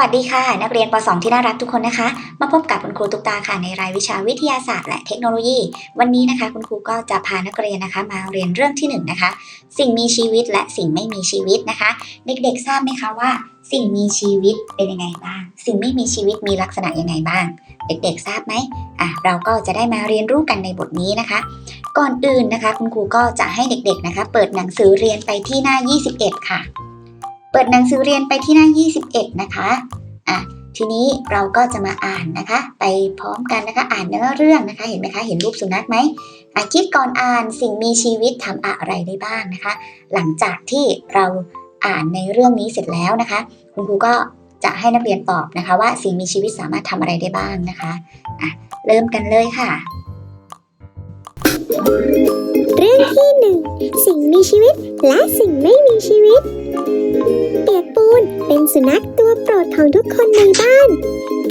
วัสดีค่ะ นักเรียนป .2 ที่น่ารักทุกคนนะคะ มาพบกับคุณครูตุ๊กตาค่ะในรายวิชาวิทยาศาสตร์และเทคโนโลยี วันนี้นะคะ คุณครูก็จะพานักเรียนนะคะ มาเรียนเรื่องที่หนึ่งนะคะ สิ่งมีชีวิตและสิ่งไม่มีชีวิตนะคะ เด็กๆทราบไหมคะว่า สิ่งมีชีวิตเป็นยังไงบ้าง สิ่งไม่มีชีวิตมีลักษณะยังไงบ้าง เด็กๆทราบไหมอะเราก็จะได้มาเรียนรู้กันในบทนี้นะคะ ก่อนอื่นนะคะ คุณครูก็จะให้เด็กๆนะคะ เปิดหนังสือเรียนไปที่หน้า 21 ค่ะ เปิดหนังสือเรียนไปที่หน้า 21 นะคะอะทีนี้เราก็จะมาอ่านนะคะ ไปพร้อมกันนะคะ อ่านเนื้อเรื่องนะคะ เห็นไหมคะ เห็นรูปสุนัขไหมอะคิดก่อนอ่านสิ่งมีชีวิตทำอะไรได้บ้างนะคะ หลังจากที่เราอ่านในเรื่องนี้เสร็จแล้วนะคะ คุณครูก็จะให้นักเรียนตอบนะคะ ว่าสิ่งมีชีวิตสามารถทำอะไรได้บ้างนะคะอะเริ่มกันเลยค่ะ เรื่องที่หนึ่งสิ่งมีชีวิตและสิ่งไม่มีชีวิต เปียกปูนเป็นสุนัขตัวโปรดของทุกคนในบ้าน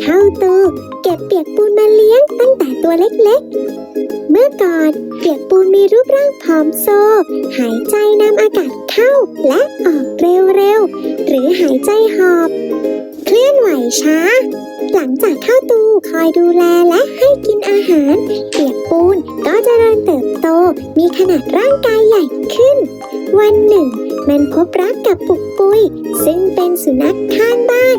เข้าตูเก็บเปียกปูนมาเลี้ยงตั้งแต่ตัวเล็กๆ เมื่อก่อนเปียกปูนมีรูปร่างผอมโซ หายใจนำอากาศเข้าและออกเร็วๆ หรือหายใจหอบ ลื่อนไหวช้า หลังจากเข้าตูคอยดูแลและให้กินอาหาร เปียกปูนก็จเจริญเติบโต มีขนาดร่างกายใหญ่ขึ้น วันหนึ่ง มันพบรักกับปุกปุย ซึ่งเป็นสุนัขข้างบ้าน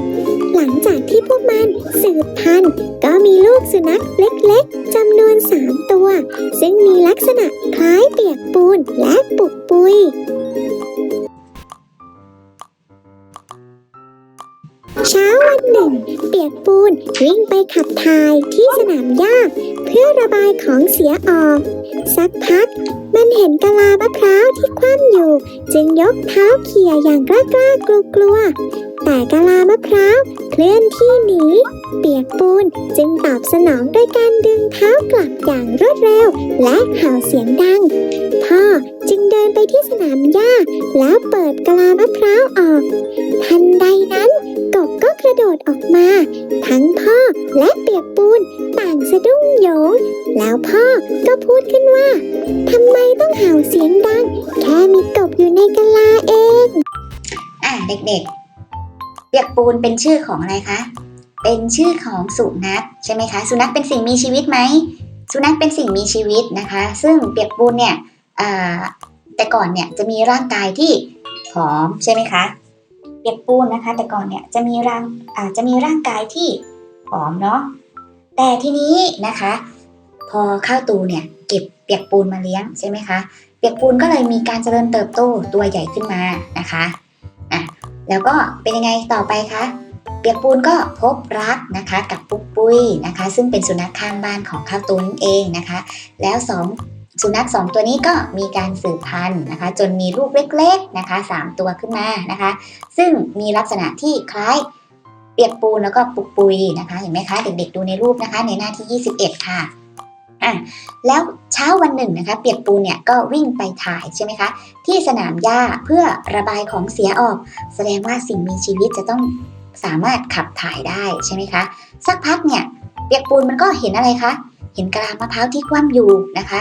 หลังจากที่พวกมันสืบพันธุ์ก็มีลูกสุนัขเล็กๆจำนวนสามตัว ซึ่งมีลักษณะคล้ายเปียกปูนและปุกปุย เช้าวันหนึ่ง เปียกปูนวิ่งไปขับถ่ายที่สนามหญ้าเพื่อระบายของเสียออก สักพัก มันเห็นกะลามะพร้าวที่คว่ำอยู่ จึงยกเท้าเขี่ยอย่างกล้ากล้ากลัวกลัวแต่กะลามะพร้าวเคลื่อนที่หนีเปียกปูนจึงตอบสนองด้วยการดึงเท้ากลับอย่างรวดเร็ว และเห่าเสียงดัง พ่อจึงเดินไปที่สนามหญ้าแล้วเปิดกะลามะพร้าวออก ทันใดนั้น กบก็กระโดดออกมา ทั้งพ่อและเปียกปูนต่างสะดุ้งโหยง แล้วพ่อก็พูดขึ้นว่าทำไมต้องเห่าเสียงดัง แค่มีกบอยู่ในกะลาเอง อะเด็กๆ เปียกปูนเป็นชื่อของอะไรคะ เป็นชื่อของสุนัขใช่ไหมคะ สุนัขเป็นสิ่งมีชีวิตไหม สุนัขเป็นสิ่งมีชีวิตนะคะ ซึ่งเปียกปูนเนี่ยแต่ก่อนเนี่ยจะมีร่างกายที่ผอมใช่ไหมคะ เปียกปูนนะคะ แต่ก่อนเนี่ยจะมีร่างอาจะมีร่างกายที่ผอมเนาะแต่ทีนี้นะคะ พอข้าวตูเนี่ยเก็บเปียกปูนมาเลี้ยงใช่ไหมคะเปียกปูนก็เลยมีการเจริญเติบโตตัวใหญ่ขึ้นมานะคะแล้วก็เป็นยังไงต่อไปคะเปียกปูนก็พบรักนะคะกับปุ๊กปุ้ยนะคะ ซึ่งเป็นสุนัขข้างบ้านของข้าวตูนนเองนะคะ แล้วสอง สุนัขสองตัวนี้ก็มีการสืบพันธุ์นะคะ จนมีลูกเล็กๆนะคะสามตัวขึ้นมานะคะ ซึ่งมีลักษณะที่คล้ายเปียกปูนแล้วก็ปุกปุยนะคะ เห็นไหมคะเด็กๆดูในรูปนะคะในหน้าที่ 21 ค่ะอะแล้วเช้าวันหนึ่งนะคะ เปียกปูนเนี่ยก็วิ่งไปถ่ายใช่ไหมคะ ที่สนามหญ้าเพื่อระบายของเสียออก แสดงว่าสิ่งมีชีวิตจะต้องสามารถขับถ่ายได้ใช่ไหมคะสักพักเนี่ยเปียกปูนมันก็เห็นอะไรคะเห็นกะลามะพร้าวที่คว่ำอยู่นะคะ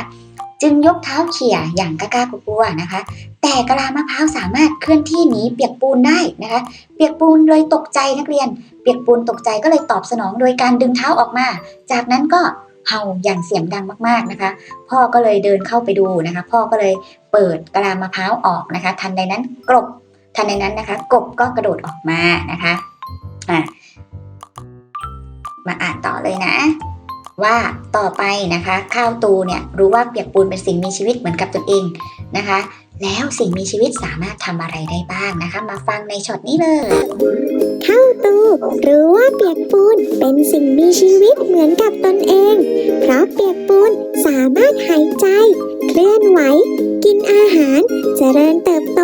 จึงยกเท้าเขี่ยอย่างกล้าๆกลัวๆนะคะ แต่กะลามะพร้าวสามารถเคลื่อนที่หนีเปียกปูนได้นะคะ เปียกปูนเลยตกใจนักเรียน เปียกปูนตกใจก็เลยตอบสนองโดยการดึงเท้าออกมา จากนั้นก็เห่าอย่างเสียงดังมากๆนะคะ พ่อก็เลยเดินเข้าไปดูนะคะ พ่อก็เลยเปิดกะลามะพร้าวออกนะคะ ทันใดนั้นกบทันใดนั้นนะคะ กบก็กระโดดออกมานะคะอะมาอ่านต่อเลยนะ ว่าต่อไปนะคะ ข้าวตูเนี่ยรู้ว่าเปียกปูนเป็นสิ่งมีชีวิตเหมือนกับตนเองนะคะ แล้วสิ่งมีชีวิตสามารถทำอะไรได้บ้างนะคะ มาฟังในช็อตนี้เลย ข้าวตูรู้ว่าเปียกปูนเป็นสิ่งมีชีวิตเหมือนกับตนเอง เพราะเปียกปูนสามารถหายใจ เคลื่อนไหว กินอาหาร เจริญเติบโต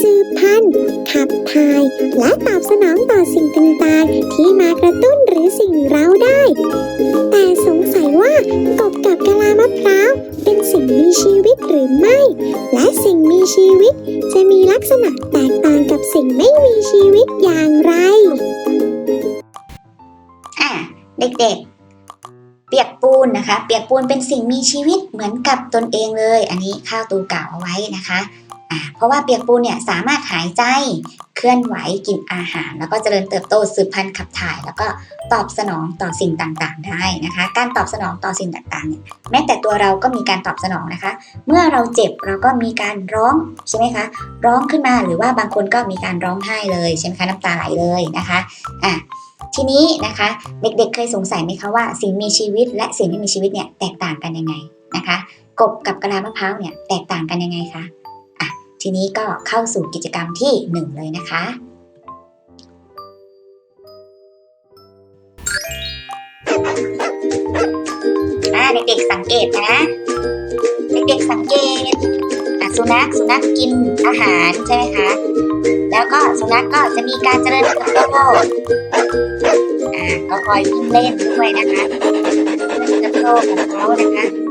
สืบพันธุ์ ขับถ่าย และตอบสนองต่อสิ่งต่างๆ ที่มากระตุ้นหรือสิ่งเร้าได้ กบกับกะลามะพร้าว เป็นสิ่งมีชีวิตหรือไม่ และสิ่งมีชีวิตจะมีลักษณะแตกต่างกับสิ่งไม่มีชีวิตอย่างไรอะเด็กๆ เปียกปูนนะคะ เปียกปูนเป็นสิ่งมีชีวิตเหมือนกับตนเองเลย อันนี้ข้าวตูกล่าวเอาไว้นะคะ อ่าเพราะว่าเปียกปูนเนี่ยสามารถหายใจเคลื่อนไหวกินอาหาร แล้วก็เจริญเติบโตสืบพันธุ์ขับถ่าย แล้วก็ตอบสนองต่อสิ่งต่างๆ ได้นะคะ การตอบสนองต่อสิ่งต่างๆเนี่ยแม้แต่ตัวเราก็มีการตอบสนองนะคะ เมื่อเราเจ็บเราก็มีการร้องใช่ไหมคะร้องขึ้นมาหรือว่าบางคนก็มีการร้องไห้เลยใช่ไหมคะน้ำตาไหลเลยนะคะอะทีนี้นะคะเด็กๆเคยสงสัยไหมคะว่าสิ่งมีชีวิตและสิ่งไม่มีชีวิตเนี่ยแตกต่างกันยังไงนะคะกบกับกะลามะพร้าวเนี่ยแตกต่างกันยังไงคะ ทีนี้ก็เข้าสู่กิจกรรมที่หนึ่งเลยนะคะอ่าเด็กๆสังเกตนะ เด็กๆสังเกตสุนัขสุนัขกินอาหารใช่ไหมคะ แล้วก็สุนัขก็จะมีการเจริญเติบโตอ่าก็คอยวิ่งเล่นด้วยนะคะเติบโตของเขานะคะ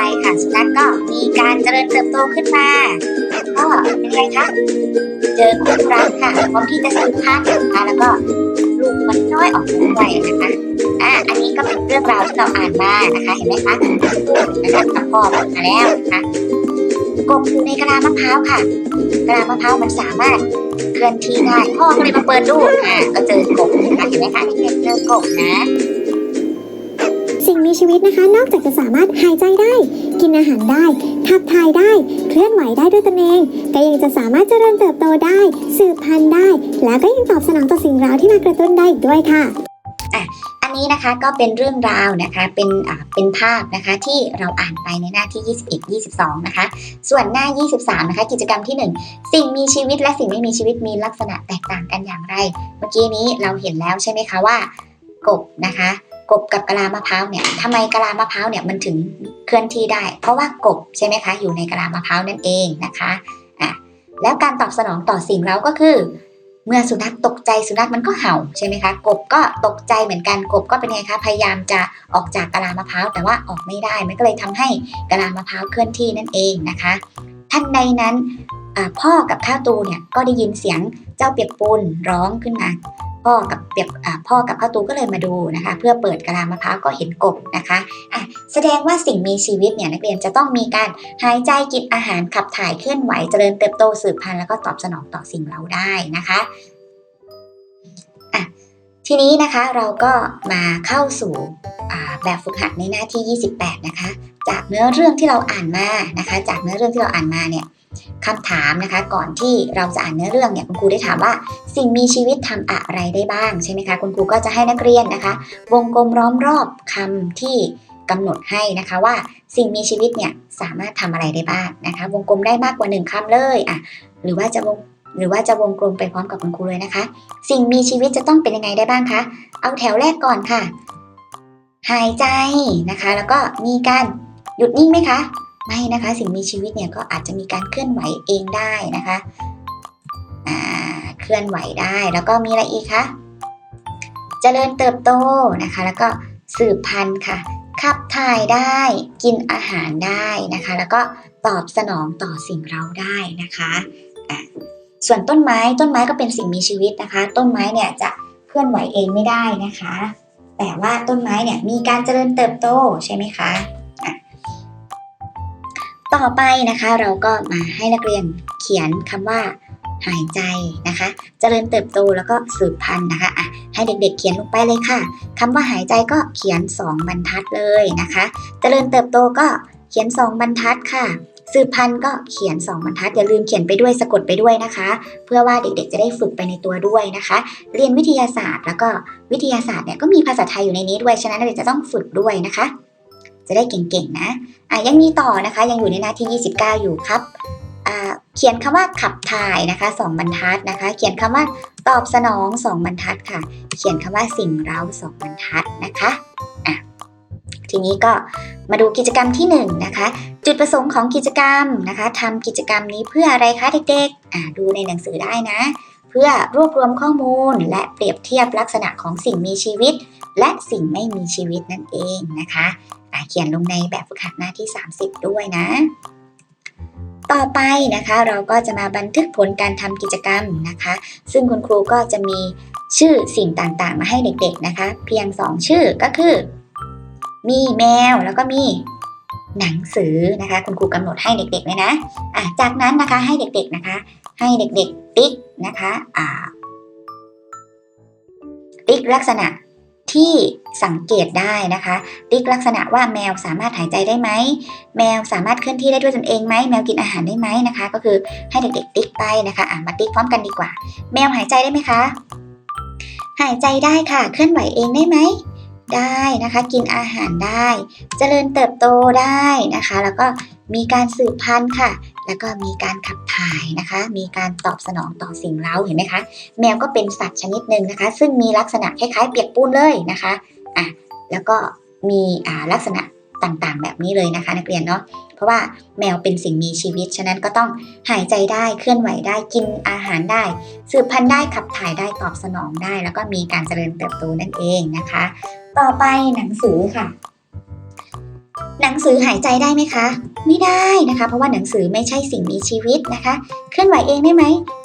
ไปค่ะสุนัขก็มีการเจริญเติบโตขึ้นมาก็เป็นไงคะเจอคู่รักค่ะพร้อมที่จะสืบพันธุ์นะคะแล้วก็ลูกมันน้อยออกมาด้วยนะคะอ่าอันนี้ก็เป็นเรื่องราวที่เราอ่านมานะคะเห็นไหมคะนะคะกับพ่อมาแล้วนะคะกบอยู่ในกระลามะพร้าวค่ะกระลามะพร้าวมันสามารถเคลื่อนที่ได้พ่อก็เลยมาเปิดดูอ่าก็เจอกบนะคะเห็นไหมคะนี่เจอกบนะ มีชีวิตนะคะ นอกจากจะสามารถหายใจได้ กินอาหารได้ขับถ่ายได้ เคลื่อนไหวได้ด้วยตนเอง ก็ยังจะสามารถเจริญเติบโตได้ สืบพันธุ์ได้ แล้วก็ยังตอบสนองต่อสิ่งเร้าที่มากระตุ้นได้อีกด้วยค่ะอันนี้นะคะก็เป็นเรื่องราวนะคะเป็นอ่าเป็นภาพนะคะที่เราอ่านไปในหน้าที่ 21 22 นะคะ ส่วนหน้า 23 นะคะ กิจกรรมที่ 1 สิ่งมีชีวิตและสิ่งไม่มีชีวิตมีลักษณะแตกต่างกันอย่างไร เมื่อกี้นี้เราเห็นแล้วใช่ไหมคะว่ากบนะคะ กบกับกะลามะพร้าวเนี่ยทำไมกะลามะพร้าวเนี่ยมันถึงเคลื่อนที่ได้ เพราะว่ากบใช่ไหมคะอยู่ในกะลามะพร้าวนั่นเองนะคะอะแล้วการตอบสนองต่อสิ่งเราก็คือ เมื่อสุนัขตกใจสุนัขมันก็เห่าใช่ไหมคะกบก็ตกใจเหมือนกันกบก็เป็นไงคะพยายามจะออกจากกะลามะพร้าวแต่ว่าออกไม่ได้มันก็เลยทำให้กะลามะพร้าวเคลื่อนที่นั่นเองนะคะทันใดนั้นพ่อกับข้าวตูเนี่ยก็ได้ยินเสียงเจ้าเปียกปูนร้องขึ้นมา พ่อกับเปียกพ่อกับข้าวตูก็เลยมาดูนะคะ เพื่อเปิดกะลามะพร้าวก็เห็นกบนะคะอะแสดงว่าสิ่งมีชีวิตเนี่ยนักเรียนจะต้องมีการหายใจกินอาหารขับถ่ายเคลื่อนไหวเจริญเติบโตสืบพันธุ์แล้วก็ตอบสนองต่อสิ่งเราได้นะคะทีนี้นะคะเราก็มาเข้าสู่แบบฝึกหัดในหน้าที่ 28 นะคะ จากเนื้อเรื่องที่เราอ่านมานะคะ จากเนื้อเรื่องที่เราอ่านมาเนี่ย คำถามนะคะ ก่อนที่เราจะอ่านเนื้อเรื่องเนี่ยคุณครูได้ถามว่า สิ่งมีชีวิตทำอะไรได้บ้างใช่ไหมคะคุณครูก็จะให้นักเรียนนะคะ วงกลมล้อมรอบคำที่กำหนดให้นะคะว่าสิ่งมีชีวิตเนี่ยสามารถทำอะไรได้บ้างนะคะ วงกลมได้มากกว่าหนึ่งคำเลยอะหรือว่าจะวงหรือว่าจะวงกลมไปพร้อมกับคุณครูเลยนะคะ สิ่งมีชีวิตจะต้องเป็นยังไงได้บ้างคะเอาแถวแรกก่อนค่ะ หายใจนะคะ แล้วก็มีการหยุดนิ่งไหมคะ ไม่นะคะ สิ่งมีชีวิตเนี่ยก็อาจจะมีการเคลื่อนไหวเองได้นะคะเคลื่อนไหวได้แล้วก็มีอะไรอีกคะเจริญเติบโตนะคะ แล้วก็สืบพันธุ์ค่ะขับถ่ายได้กินอาหารได้นะคะ แล้วก็ตอบสนองต่อสิ่งเราได้นะคะส่วนต้นไม้ต้นไม้ก็เป็นสิ่งมีชีวิตนะคะ ต้นไม้เนี่ยจะเคลื่อนไหวเองไม่ได้นะคะ แต่ว่าต้นไม้เนี่ยมีการเจริญเติบโตใช่ไหมคะ ต่อไปนะคะเราก็มาให้นักเรียนเขียนคำว่าหายใจนะคะเจริญเติบโตแล้วก็สืบพันธุ์นะคะอะให้เด็กๆเขียนลงไปเลยค่ะคำว่าหายใจก็เขียน 2 บรรทัดเลยนะคะเจริญเติบโตก็เขียน 2 บรรทัดค่ะ สืบพันธุ์ก็เขียน 2 บรรทัดอย่าลืมเขียนไปด้วยสะกดไปด้วยนะคะ เพื่อว่าเด็กๆ จะได้ฝึกไปในตัวด้วยนะคะ เรียนวิทยาศาสตร์ แล้วก็วิทยาศาสตร์เนี่ยก็มีภาษาไทยอยู่ในนี้ด้วยฉะนั้นเรียนจะต้องฝึกด้วยนะคะ จะได้เก่งๆนะอะยังมีต่อนะคะ ยังอยู่ในหน้าที่ 29 อยู่ครับอ่าเขียนคำว่าขับถ่ายนะคะ 2 บรรทัดนะคะ เขียนคำว่าตอบสนอง 2 บรรทัดค่ะ เขียนคำว่าสิ่งเร้า 2 บรรทัดนะคะอะทีนี้ก็มาดูกิจกรรมที่1นะคะ จุดประสงค์ของกิจกรรมนะคะทำกิจกรรมนี้เพื่ออะไรคะเด็กๆอ่าดูในหนังสือได้นะ เพื่อรวบรวมข้อมูลและเปรียบเทียบลักษณะของสิ่งมีชีวิต และสิ่งไม่มีชีวิตนั่นเองนะคะ เขียนลงในแบบฝึกหัดหน้าที่ 30 ด้วยนะ ต่อไปนะคะเราก็จะมาบันทึกผลการทำกิจกรรมนะคะ ซึ่งคุณครูก็จะมีชื่อสิ่งต่างๆ มาให้เด็กๆนะคะ เพียง 2 ชื่อก็คือ มีแมวแล้วก็มีหนังสือนะคะ คุณครูกำหนดให้เด็กๆเลยนะะจากนั้นนะคะให้เด็กๆนะคะ ให้เด็กๆติ๊กนะคะอ่าติ๊กลักษณะ ที่สังเกตได้นะคะ ติ๊กลักษณะว่าแมวสามารถหายใจได้ไหม แมวสามารถเคลื่อนที่ได้ด้วยตนเองไหม แมวกินอาหารได้ไหมนะคะ ก็คือให้เด็กๆติ๊กไปนะคะอะมาติ๊กพร้อมกันดีกว่า แมวหายใจได้ไหมคะ หายใจได้ค่ะ เคลื่อนไหวเองได้ไหม ได้นะคะ กินอาหารได้ เจริญเติบโตได้นะคะ แล้วก็มีการสืบพันธุ์ค่ะแล้วก็มีการขับถ่ายนะคะ มีการตอบสนองต่อสิ่งเร้าเห็นไหมคะ แมวก็เป็นสัตว์ชนิดหนึ่งนะคะ ซึ่งมีลักษณะคล้ายๆ เปียกปูนเลยนะคะอะแล้วก็มีอ่าลักษณะต่างๆ แบบนี้เลยนะคะ นักเรียนเนาะเพราะว่าแมวเป็นสิ่งมีชีวิต ฉะนั้นก็ต้องหายใจได้เคลื่อนไหวได้กินอาหารได้ สืบพันธุ์ได้ขับถ่ายได้ตอบสนองได้ แล้วก็มีการเจริญเติบโตนั่นเองนะคะ ต่อไปหนังสือค่ะ หนังสือหายใจได้ไหมคะ ไม่ได้นะคะ เพราะว่าหนังสือไม่ใช่สิ่งมีชีวิตนะคะ เคลื่อนไหวเองได้ไหม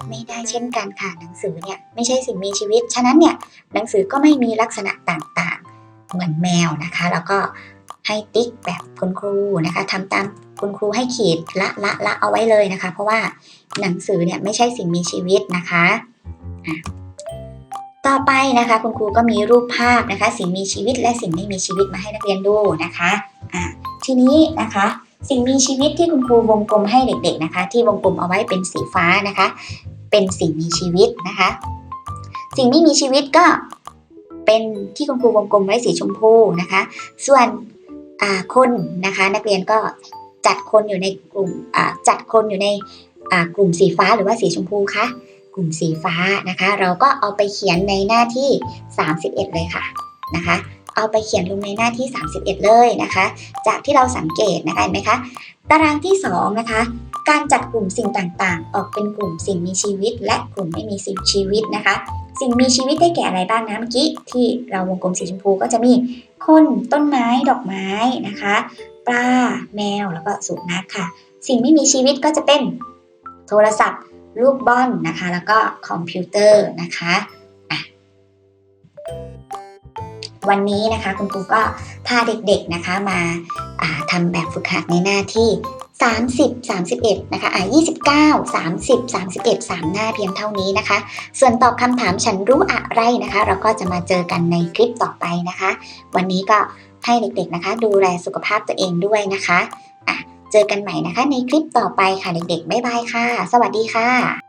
ไม่ได้เช่นกันค่ะหนังสือเนี่ยไม่ใช่สิ่งมีชีวิต ฉะนั้นเนี่ยหนังสือก็ไม่มีลักษณะต่างๆ เหมือนแมวนะคะ แล้วก็ให้ติ๊กแบบคุณครูนะคะทำตามคุณครูให้ขีดละละละเอาไว้เลยนะคะ เพราะว่าหนังสือเนี่ยไม่ใช่สิ่งมีชีวิตนะคะอะต่อไปนะคะคุณครูก็มีรูปภาพนะคะ สิ่งมีชีวิตและสิ่งไม่มีชีวิตมาให้นักเรียนดูนะคะอะ ทีนี้นะคะ สิ่งมีชีวิตที่คุณครูวงกลมให้เด็กๆนะคะ ที่วงกลมเอาไว้เป็นสีฟ้านะคะ เป็นสิ่งมีชีวิตนะคะ สิ่งไม่มีชีวิตก็เป็นที่คุณครูวงกลมไว้สีชมพูนะคะ ส่วนคนนะคะ นักเรียนก็จัดคนอยู่ในกลุ่มจัดคนอยู่ในกลุ่มสีฟ้าหรือว่าสีชมพูคะกลุ่มสีฟ้านะคะ เราก็เอาไปเขียนในหน้าที่ 31 เลยค่ะนะคะ เอาไปเขียนลงในหน้าที่ 31 เลยนะคะ จากที่เราสังเกตนะคะเห็นไหมคะ ตารางที่ 2 นะคะ การจัดกลุ่มสิ่งต่างๆ ออกเป็นกลุ่มสิ่งมีชีวิต และกลุ่มไม่มีสิ่งชีวิตนะคะ สิ่งมีชีวิตได้แก่อะไรบ้างนะเมื่อกี้ที่เราวงกลมสีชมพูก็จะมีคนต้นไม้ดอกไม้นะคะ ปลาแมวแล้วก็สุนัขค่ะ สิ่งไม่มีชีวิตก็จะเป็นโทรศัพท์ลูกบอลนะคะ แล้วก็คอมพิวเตอร์นะคะ วันนี้นะคะคุณครูก็พาเด็กๆนะคะมาาทำแบบฝึกหัดในหน้าที่ 30 31 นะคะอ่า29 30 31 3 หน้าเพียงเท่านี้นะคะ ส่วนตอบคำถามฉันรู้อะไรนะคะ เราก็จะมาเจอกันในคลิปต่อไปนะคะ วันนี้ก็ให้เด็กๆนะคะ ดูแลสุขภาพตัวเองด้วยนะคะอะเจอกันใหม่นะคะในคลิปต่อไปค่ะเด็กๆบ๊ายบายค่ะ สวัสดีค่ะ